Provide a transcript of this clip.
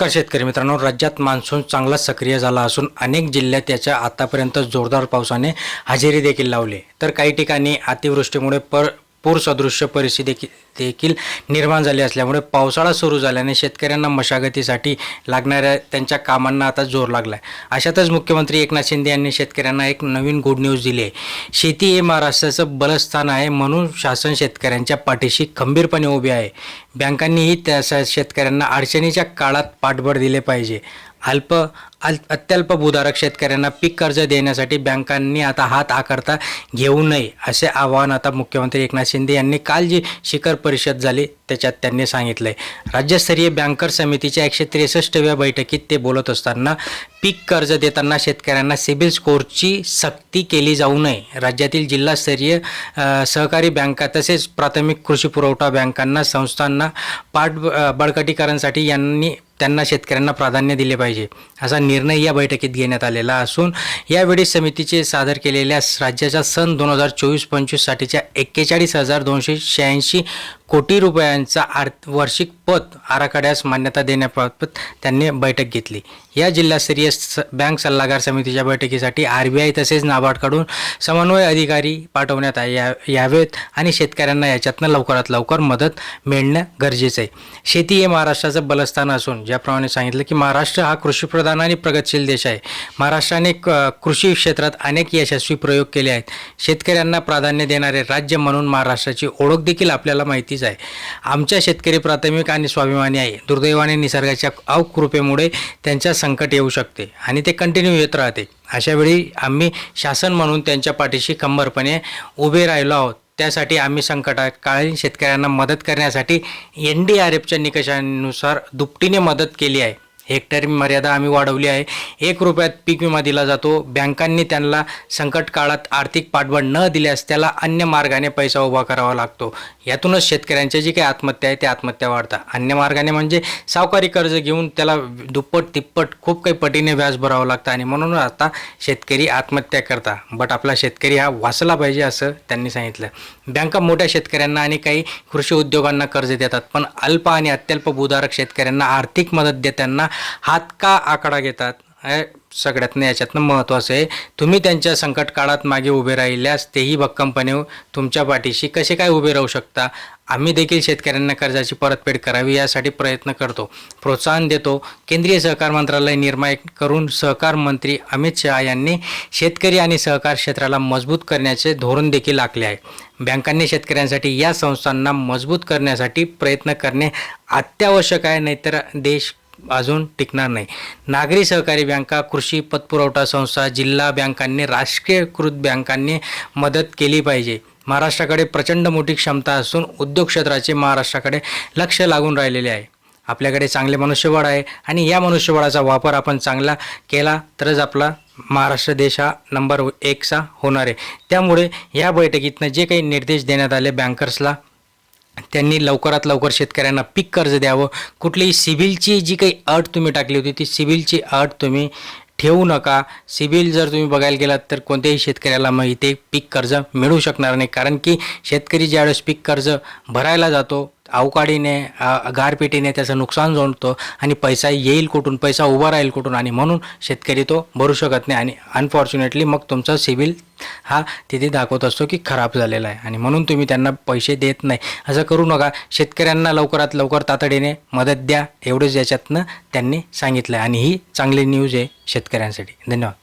नमस्कार शेतकरी मित्रांनो. राज्यात मान्सून चांगला सक्रिय झाला असून अनेक जिल्ह्यात त्याच्या आतापर्यंत जोरदार पावसाने हजेरी देखील लावली. तर काही ठिकाणी अतिवृष्टीमुळे पर पूरसदृश्य परिस्थिती देखील देखील निर्माण झाली असल्यामुळे पावसाळा सुरू झाल्याने शेतकऱ्यांना मशागतीसाठी लागणाऱ्या त्यांच्या कामांना आता जोर लागला आहे अशातच मुख्यमंत्री एकनाथ शिंदे यांनी शेतकऱ्यांना एक नवीन गुड न्यूज दिली आहे शेती हे महाराष्ट्राचं बलस्थान आहे म्हणून शासन शेतकऱ्यांच्या पाठीशी खंबीरपणे उभे आहे. बँकांनीही त्या शेतकऱ्यांना अडचणीच्या काळात पाठबळ दिले पाहिजे. अल्प अल अत्यल्प भूधारक शेतकऱ्यांना पीक कर्ज देण्यासाठी बँकांनी आता हात आकारता घेऊ नये असे आवाहन आता मुख्यमंत्री एकनाथ शिंदे यांनी काल जी शिखर परिषद झाली त्याच्यात त्यांनी सांगितलंय. राज्यस्तरीय बँकर समितीच्या एकशे त्रेसष्टव्या बैठकीत ते बोलत असताना पीक कर्ज देताना शेतकऱ्यांना सिबिल स्कोअरची सक्ती केली जाऊ नये. राज्यातील जिल्हास्तरीय सहकारी बँका तसेच प्राथमिक कृषी पुरवठा बँकांना संस्थांना पाठ अ, बळकटीकरणासाठी यांनी त्यांना शेतकऱ्यांना प्राधान्य दिले पाहिजे असा निर्णय या बैठकीत घेण्यात आलेला असून यावेळी समितीचे सादर केलेल्या राज्याच्या सन दोन हजार चोवीस पंचवीससाठीच्या एक्केचाळीस हजार दोनशे शहाऐंशी कोटी रुपयांचा आर वार्षिक पत आराखड्यास मान्यता देण्याबाबत त्यांनी बैठक घेतली. या जिल्हास्तरीय स बँक सल्लागार समितीच्या बैठकीसाठी आर बी आय तसेच नाबार्डकडून समन्वय अधिकारी पाठवण्यात या यावेत आणि शेतकऱ्यांना याच्यातनं लवकरात लवकर मदत मिळणं गरजेचं आहे. शेती हे महाराष्ट्राचं बलस्थान असून ज्याप्रमाणे सांगितलं की महाराष्ट्र हा कृषीप्रधान आणि प्रगतशील देश आहे. महाराष्ट्राने क- कृषी क्षेत्रात अनेक यशस्वी प्रयोग केले आहेत. शेतकऱ्यांना प्राधान्य देणारे राज्य म्हणून महाराष्ट्राची ओळख देखील आपल्याला माहिती माहितीच आहे. आमच्या शेतकरी प्राथमिक आणि स्वाभिमानी आहे. दुर्दैवाने निसर्गाच्या अवकृपेमुळे त्यांच्या संकट येऊ शकते आणि ते कंटिन्यू येत राहते. अशावेळी आम्ही शासन म्हणून त्यांच्या पाठीशी खंबरपणे उभे राहिलो आहोत. त्यासाठी आम्ही संकटकाळीन शेतकऱ्यांना मदत करण्यासाठी एन डी आर एफच्या निकषानुसार दुपटीने मदत केली आहे. हेक्टर मर्यादा आम्ही वाढवली आहे. एक रुपयात पीक विमा दिला जातो. बँकांनी त्यांना संकट काळात आर्थिक पाठबळ न दिल्यास त्याला अन्य मार्गाने पैसा उभा करावा लागतो. यातूनच शेतकऱ्यांच्या जी काही आत्महत्या आहे त्या आत्महत्या वाढतात. अन्य मार्गाने म्हणजे सावकारी कर्ज घेऊन त्याला दुप्पट तिप्पट खूप काही पटीने व्याज भरावं लागतं आणि म्हणून आता शेतकरी आत्महत्या करता बट आपला शेतकरी हा वाचला पाहिजे असं त्यांनी सांगितलं. बँका मोठ्या शेतकऱ्यांना आणि काही कृषी उद्योगांना कर्ज देतात. पण अल्प आणि अत्यल्प भूधारक शेतकऱ्यांना आर्थिक मदत देताना हात का आकडा घेतात? हे सगळ्यातनं याच्यातनं महत्त्वाचं आहे. तुम्ही त्यांच्या संकट काळात मागे उभे राहिल्यास तेही भक्कमपणे तुमच्या पाठीशी कसे काय उभे राहू शकता? आम्ही देखील शेतकऱ्यांना कर्जाची परतफेड करावी यासाठी प्रयत्न करतो. प्रोत्साहन देतो. केंद्रीय सहकार मंत्रालय निर्माण करून सहकार मंत्री अमित शहा यांनी शेतकरी आणि सहकार क्षेत्राला मजबूत करण्याचे धोरण देखील आखले आहे. बँकांनी शेतकऱ्यांसाठी या संस्थांना मजबूत करण्यासाठी प्रयत्न करणे अत्यावश्यक आहे नाहीतर देश अजून टिकणार नाही. नागरी सहकारी बँका कृषी पतपुरवठा संस्था जिल्हा बँकांनी राष्ट्रीयकृत बँकांनी मदत केली पाहिजे. महाराष्ट्राकडे प्रचंड मोठी क्षमता असून उद्योग क्षेत्राचे महाराष्ट्राकडे लक्ष लागून राहिलेले आहे. आपल्याकडे चांगले मनुष्यबळ आहे आणि या मनुष्यबळाचा वापर आपण चांगला केला तरच आपला महाराष्ट्र देश हा नंबर एकचा होणार आहे. त्यामुळे या बैठकीतनं जे काही निर्देश देण्यात आले बँकर्सला त्यांनी लवकरात लवकर शेतकऱ्यांना पीक कर्ज द्यावं. कुठलीही सिबिलची जी काही अट तुम्ही टाकली होती ती सिबिलची अट तुम्ही ठेवू नका. सिबिल जर तुम्ही बघायला गेलात तर कोणत्याही शेतकऱ्याला मग इथे पीक कर्ज मिळू शकणार नाही. कारण की शेतकरी ज्यावेळेस पीक कर्ज भरायला जातो अवकाळीने गारपिटीने त्याचं नुकसान जोडतो आणि पैसा येईल कुठून पैसा उभा राहील कुठून आणि म्हणून शेतकरी तो भरू शकत नाही आणि अनफॉर्च्युनेटली मग तुमचा सिबिल हा तिथे दाखवत असतो की खराब झालेला आहे आणि म्हणून तुम्ही त्यांना पैसे देत नाही. असं करू नका. शेतकऱ्यांना लवकरात लवकर तातडीने मदत द्या. एवढंच याच्यातनं त्यांनी सांगितलं आहे आणि ही चांगली न्यूज आहे शेतकऱ्यांसाठी. धन्यवाद.